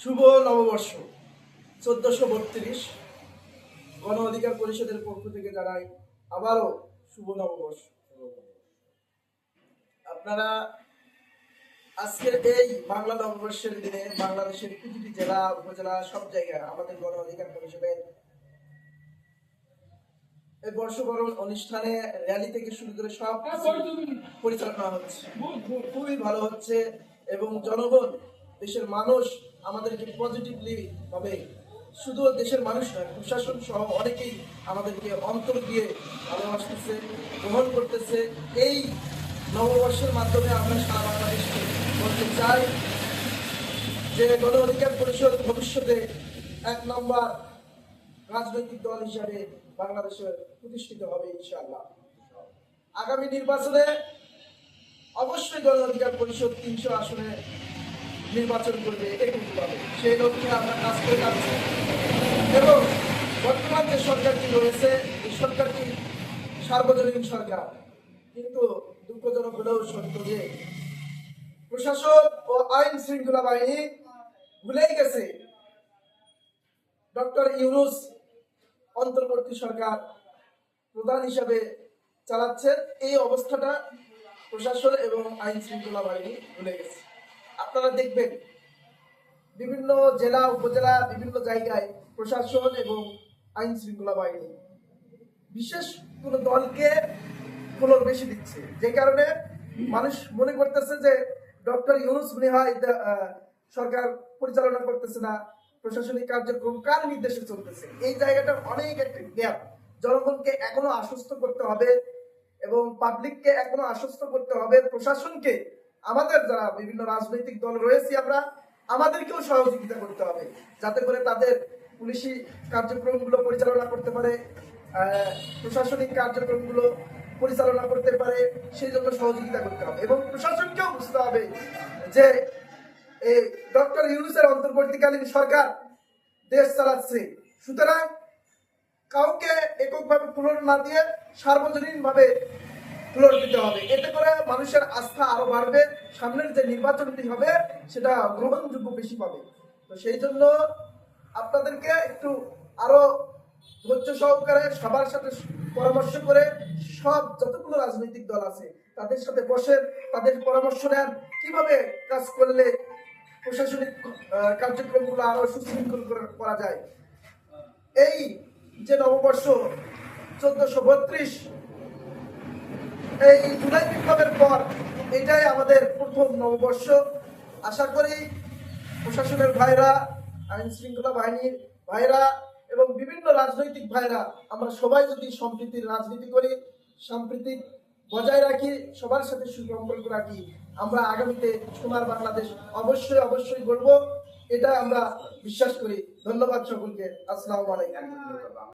শুভ নববর্ষ। চোদ্দশো বত্রিশ গণ অধিকার পরিষদের পক্ষ থেকে জানাই আবারও শুভ নববর্ষ। আপনারা আজকের এই বাংলা নববর্ষের দিনে বাংলাদেশের প্রতিটি জেলা, উপজেলা, সব জায়গায় আমাদের গণ অধিকার পরিষদের এই বর্ষবরণ অনুষ্ঠানে র্যালি থেকে শুরু করে সব পরিচালনা হচ্ছে। খুবই ভালো হচ্ছে এবং জনগণ দেশের মানুষ আমাদেরকে পজিটিভলি ভাবে। শুধু দেশের মানুষ নয়, প্রশাসন সহ অনেকেই আমাদেরকে অন্তর দিয়ে ভালোবাসতেছে, গ্রহণ করতেছে। এই নববর্ষের মাধ্যমে আমরা সারা বাংলাদেশকে বলতে চাই যে গণ অধিকার পরিষদ ভবিষ্যতে এক নম্বর রাজনৈতিক দল হিসাবে বাংলাদেশে প্রতিষ্ঠিত হবে ইনশাআল্লাহ। আগামী নির্বাচনে অবশ্যই গণ অধিকার পরিষদ তিনশো আসনে নির্বাচন করবে এককভাবে সেই লক্ষ্যে আমরা কাজ করে যাচ্ছি। এবং বর্তমান যে সরকারটি রয়েছে, এই সরকারটি সার্বজনীন সরকার। কিন্তু দুঃখজনক হলেও সত্য যে প্রশাসক ও আইন শৃঙ্খলা বাহিনী ভুলেই গেছে। ডক্টর ইউনুস অন্তর্বর্তী সরকার প্রধান হিসাবে চালাচ্ছেন। এই অবস্থাটা প্রশাসন এবং আইন শৃঙ্খলা বাহিনী ভুলে গেছে। আপনারা দেখবেন বিভিন্ন জেলা, উপজেলা, বিভিন্ন জায়গায় প্রশাসন এবং আইন শৃঙ্খলা বাহিনী বিশেষ কোনো দলকে ফলোর বেশি দিচ্ছে। যে কারণে মানুষ মনে করতেছে যে ডক্টর ইউনুস মনে হয় সরকার পরিচালনা করতেছে না, প্রশাসনিক কার্যক্রম কার নির্দেশে চলতেছে? এই জায়গাটা অনেক একটা গ্যাপ জনগণকে এখনও আশ্বস্ত করতে হবে এবং পাবলিককে এখনও আশ্বস্ত করতে হবে, প্রশাসনকে আমাদের যারা বিভিন্ন রাজনৈতিক দল রয়েছে, আমরা আমাদেরকেও সহযোগিতা করতে হবে, যাতে করে তাদের পুলিশি কার্যক্রমগুলো পরিচালনা করতে পারে প্রশাসনিক কার্যক্রমগুলো পরিচালনা করতে পারে, সেই জন্য সহযোগিতা করতে হবে এবং প্রশাসনকেও বুঝতে হবে যে এই ডক্টর ইউনুসের অন্তর্বর্তীকালীন সরকার দেশ চালাচ্ছে। সুতরাং কাউকে এককভাবে ফ্লোর না দিয়ে সার্বজনীন ভাবে ফ্লোর দিতে হবে। এতে করে মানুষের আস্থা আরও বাড়বে, সামনের যে নির্বাচনটি হবে, সেটা গ্রহণযোগ্য বেশি পাবে। তো সেই জন্য আপনাদেরকে একটু আরও ধৈর্য সহকারে সবার সাথে পরামর্শ করে সব যতগুলো রাজনৈতিক দল আছে, তাদের সাথে বসে তাদের পরামর্শ নেন। কীভাবে কাজ করলে প্রশাসনিক কার্যক্রমগুলো আরও সুশৃঙ্খল করা যায়। এই যে নববর্ষ, চোদ্দশো বত্রিশ এই জুলাই বিপ্লবের পর এটাই আমাদের প্রথম নববর্ষ। আশা করি প্রশাসনের ভাইরা, আইন শৃঙ্খলা বাহিনীর ভাইরা এবং বিভিন্ন রাজনৈতিক ভাইরা, আমরা সবাই যদি সম্প্রীতির রাজনীতি করি, সাম্প্রতিক বজায় রাখি, সবার সাথে সুসম্পর্ক রাখি, আমরা আগামীতে সোনার বাংলাদেশ অবশ্যই অবশ্যই গড়ব এটা আমরা বিশ্বাস করি। ধন্যবাদ সকলকে। আসসালামু আলাইকুম।